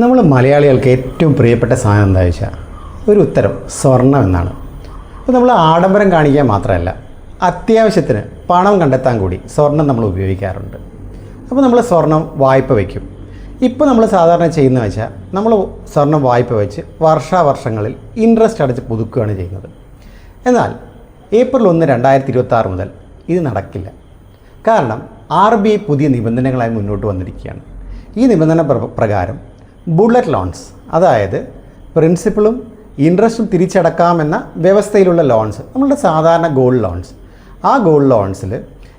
നമ്മൾ മലയാളികൾക്ക് ഏറ്റവും പ്രിയപ്പെട്ട സാധനം എന്താ വെച്ചാൽ ഒരു ഉത്തരം സ്വർണം എന്നാണ്. അപ്പോൾ നമ്മൾ ആഡംബരം കാണിക്കാൻ മാത്രമല്ല അത്യാവശ്യത്തിന് പണം കണ്ടെത്താൻ കൂടി സ്വർണം നമ്മൾ ഉപയോഗിക്കാറുണ്ട്. അപ്പോൾ നമ്മൾ സ്വർണം വായ്പ വയ്ക്കും. ഇപ്പോൾ നമ്മൾ സാധാരണ ചെയ്യുന്ന വെച്ചാൽ നമ്മൾ സ്വർണം വായ്പ വെച്ച് വർഷാവർഷങ്ങളിൽ ഇൻട്രസ്റ്റ് അടച്ച് പുതുക്കുകയാണ് ചെയ്യുന്നത്. എന്നാൽ ഏപ്രിൽ ഒന്ന് രണ്ടായിരത്തി ഇരുപത്തി മുതൽ ഇത് നടക്കില്ല. കാരണം ആർ ബി ഐ പുതിയ നിബന്ധനകളായി മുന്നോട്ട് വന്നിരിക്കുകയാണ്. ഈ നിബന്ധന പ്രകാരം ബുള്ളറ്റ് ലോൺസ് അതായത് പ്രിൻസിപ്പളും ഇൻട്രസ്റ്റും തിരിച്ചടക്കാമെന്ന വ്യവസ്ഥയിലുള്ള ലോൺസ് നമ്മളുടെ സാധാരണ ഗോൾഡ് ലോൺസ് ആ ഗോൾഡ് ലോൺസിൽ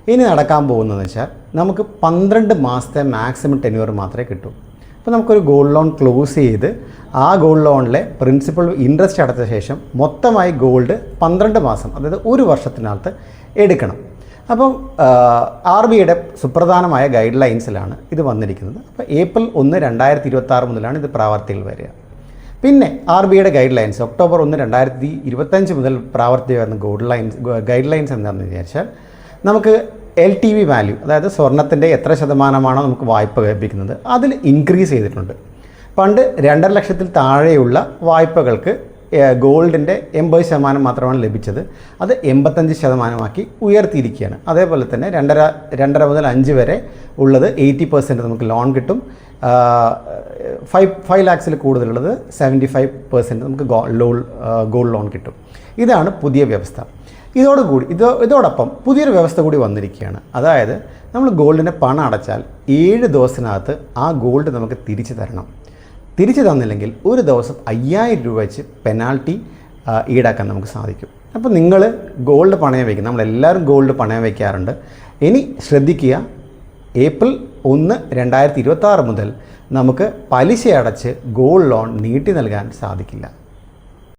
ഇനി നടക്കാൻ പോകുന്നതെന്ന് വെച്ചാൽ നമുക്ക് പന്ത്രണ്ട് മാസത്തെ മാക്സിമം ടെന്യൂർ മാത്രമേ കിട്ടൂ. അപ്പോൾ നമുക്കൊരു ഗോൾഡ് ലോൺ ക്ലോസ് ചെയ്ത് ആ ഗോൾഡ് ലോണിലെ പ്രിൻസിപ്പൾ ഇൻട്രസ്റ്റ് അടച്ച ശേഷം മൊത്തമായി ഗോൾഡ് പന്ത്രണ്ട് മാസം അതായത് ഒരു വർഷത്തിനകത്ത് എടുക്കണം. അപ്പം ആർ ബി ഐയുടെ സുപ്രധാനമായ ഗൈഡ് ലൈൻസിലാണ് ഇത് വന്നിരിക്കുന്നത്. അപ്പോൾ ഏപ്രിൽ ഒന്ന് രണ്ടായിരത്തി ഇരുപത്തി മുതലാണ് ഇത് പ്രാവർത്തിയിൽ വരിക. പിന്നെ ആർ ബി ഐയുടെ ഗൈഡ് ലൈൻസ് ഒക്ടോബർ ഒന്ന് രണ്ടായിരത്തി ഇരുപത്തഞ്ച് മുതൽ പ്രാവർത്തിക വരുന്ന ഗോൾഡ് ലൈൻസ് ഗൈഡ് ലൈൻസ് എന്താണെന്ന് വിചാരിച്ചാൽ നമുക്ക് എൽ ടി വി വാല്യൂ അതായത് സ്വർണത്തിന്റെ എത്ര ശതമാനമാണോ നമുക്ക് വായ്പ ലഭിക്കുന്നത് അതിൽ ഇൻക്രീസ് ചെയ്തിട്ടുണ്ട്. പണ്ട് രണ്ടര ലക്ഷത്തിൽ താഴെയുള്ള വായ്പകൾക്ക് ഗോൾഡിന്റെ എൺപത് ശതമാനം മാത്രമാണ് ലഭിച്ചത്. അത് എൺപത്തഞ്ച് ശതമാനമാക്കി ഉയർത്തിയിരിക്കുകയാണ്. അതേപോലെ തന്നെ രണ്ടര രണ്ടര മുതൽ അഞ്ച് വരെ ഉള്ളത് എയ്റ്റി പെർസെന്റ് നമുക്ക് ലോൺ കിട്ടും. ഫൈവ് ഫൈവ് ലാക്സിൽ കൂടുതലുള്ളത് സെവന്റി ഫൈവ് പെർസെന്റ് നമുക്ക് ലോൾ ഗോൾഡ് ലോൺ കിട്ടും. ഇതാണ് പുതിയ വ്യവസ്ഥ. ഇതോടുകൂടി ഇത് ഇതോടൊപ്പം പുതിയൊരു വ്യവസ്ഥ കൂടി വന്നിരിക്കുകയാണ്. അതായത് നമ്മൾ ഗോൾഡിന് പണം അടച്ചാൽ ഏഴ് ദിവസത്തിനകത്ത് ആ ഗോൾഡ് നമുക്ക് തിരിച്ചു തരണം. തിരിച്ചു തന്നില്ലെങ്കിൽ ഒരു ദിവസം അയ്യായിരം രൂപ വെച്ച് പെനാൾട്ടി ഈടാക്കാൻ നമുക്ക് സാധിക്കും. അപ്പോൾ നിങ്ങൾ ഗോൾഡ് പണയം വയ്ക്കും നമ്മളെല്ലാവരും ഗോൾഡ് പണയം വയ്ക്കാറുണ്ട് ഇനി ശ്രദ്ധിക്കുക ഏപ്രിൽ ഒന്ന് രണ്ടായിരത്തി ഇരുപത്തി മുതൽ നമുക്ക് പലിശ അടച്ച് ഗോൾഡ് ലോൺ നീട്ടി നൽകാൻ സാധിക്കില്ല.